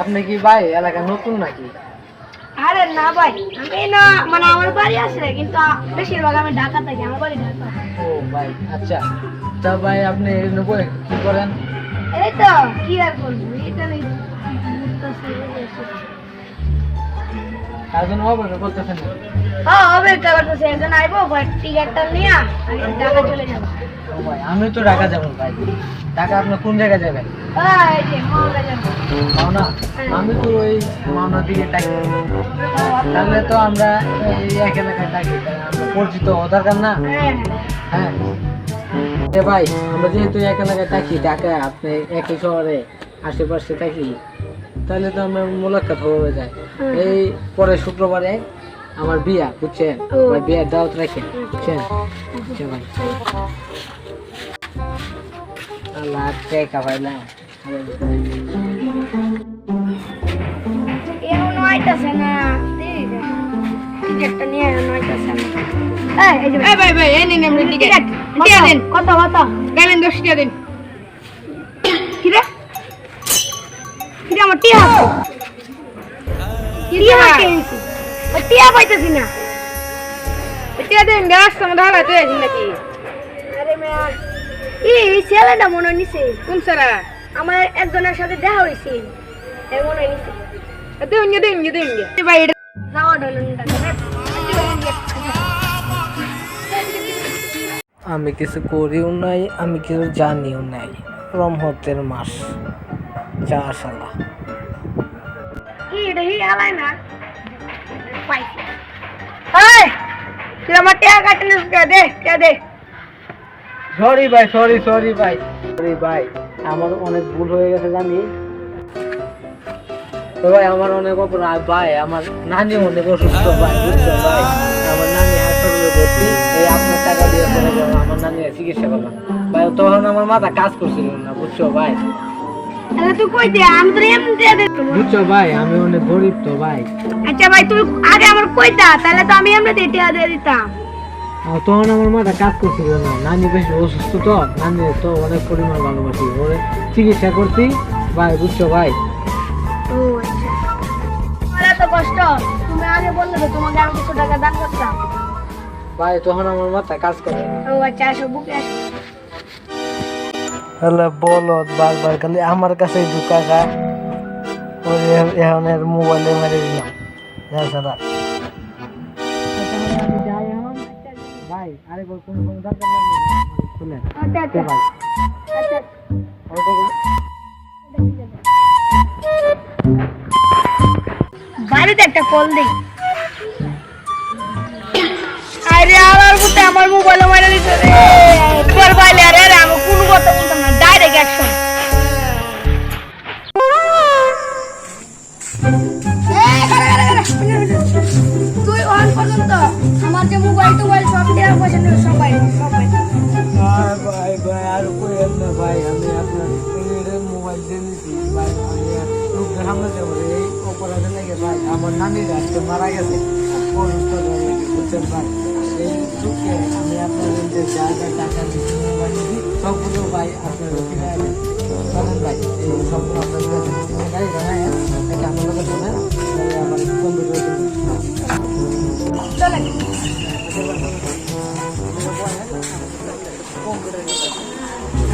আপনি কি ভাই এলাকা নতুন নাকি? আরে না ভাই আমি না মানে আমার বাড়ি আছে কিন্তু বেশিরভাগ আমি ঢাকা থাকি আমার বাড়ি ঢাকা। ও ভাই আচ্ছা। তা ভাই আপনি নব্বই কি করেন? এই তো কি আর করব? এটা ঘুরতেছি। তার জন্য অপেক্ষা করতেছেন হ্যাঁ একজন আইবো টিকিটটা নিয়ে আমি ঢাকা চলে যাব। ভাই আমি তো ঢাকা যাব ভাই। ঢাকা আপনি কোন জায়গায় যাবেন? হ্যাঁ এই যে মাওনা যাব। মাওনা আমি তো ওই দিকে থাকি। তাহলে তো আমরা এই এক এলাকায় থাকি আমরা পরিচিত হওয়া দরকার না? হ্যাঁ হ্যাঁ। ভাই আমরা যেহেতু এক এলাকায় থাকি ঢাকায় আপনি একই শহরে আশেপাশে থাকি তাহলে তো আমরা মোলাকাত হয়ে যায়। এই পরে শুক্রবারে আমার বিয়া বুঝছেন। ভাই বিয়ার দাওয়াত রাখেন বুঝছেন? আচ্ছা ভাই। আল্লাহ টেকা পাইলাম এমন না। টিকিটটা নিয়ে এমন না। এই এই যে এই ভাই ভাই এই নিন আপনি টিকিট টিকিট। টিকিট দিন। কত কত? গেলেন দশ টাকা দিন কি রে কি রে আমার টিয়া টিয়া ওই টিয়া পাইতেছি না। টিকা দিন গ্যাস তোমার ঢালা তুই আছিস নাকি? আরে মেয়া এই ছেলেটা মনে হয় নিছে। কোন সারা আমার একজনের সাথে দেখা হয়েছে এই মনে হয় নিছে। দিন গে দিন গে এটা ডলো আমি কিছু করিও নাই, আমি কিছু জানিও নাই। রমহতের মাস। চা শালা। কি এটা আলাই না? পাইছি। এই তুই আমার টিকা কাটে কে? দে কে দে? সরি ভাই সরি সরি ভাই। সরি ভাই আমার অনেক ভুল হয়ে গেছে জানি তো ভাই আমার অনেক অপরাধ ভাই আমার নানি অনেক অসুস্থ ভাই বুঝছ ভাই? আমার নানি হাসপাতালে ভর্তি এই আপনার টাকা দিয়ে চলে যাব আমার নানি চিকিৎসা করলাম। ভাই তখন আমার মাথা কাজ করছিল না বুঝছ ভাই? তুই কই দে আমি তো এমনি দিয়ে দে বুঝছ ভাই আমি অনেক গরিব তো ভাই। আচ্ছা ভাই তুই আগে আমার কইতা তাহলে তো আমি এমনি দিয়ে দিয়ে দিতাম। তখন আমার মাথা কাজ করছিল না। নানি বেশি অসুস্থ তো নানি তো অনেক পরিমাণ ভালোবাসি। ওরে চিকিৎসা করতি ভাই বুঝছ ভাই? ও আমার এত কষ্ট তুমি আগে বললে তো তোমাকে আমি কিছু টাকা দান করতাম। ভাই তখন আমার মাথা কাজ করে ও আচ্ছা আসো বুকে আসো। তাহলে বলো বারবার খালি আমার কাছে ঢুকা গা। ওই এখন এর মোবাইলে মেরে দিলাম যা সারা। ভাই আরে বল কোন কোন দরকার লাগবে শুনে আচ্ছা আচ্ছা। ভাই? আচ্ছা। বাড়িতে একটা কল দিই। আরে আমার মতে আমার মোবাইলে মারা দিতে রে। আমার মোবাইল টোবাইল সব দেওয়া পয়সা সবাই সবাই। ভাই ভাই, আর কই না, ভাই, আমি আপনার মোবাইল দিয়ে ভাই, আমি সামনে এই অপরাধে লেগে ভাই, আমার নানির আজকে মারা গেছে। অসুস্থ বুঝছেন আমি আপনার যে যা যা টাকা দিচ্ছি সবগুলো, ভাই, আপনার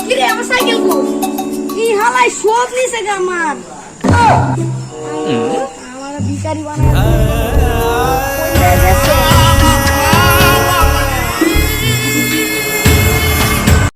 কিরে আমার সাইকেল কো কি হালাই সব নিছে গা আমার ভিখারি বানায়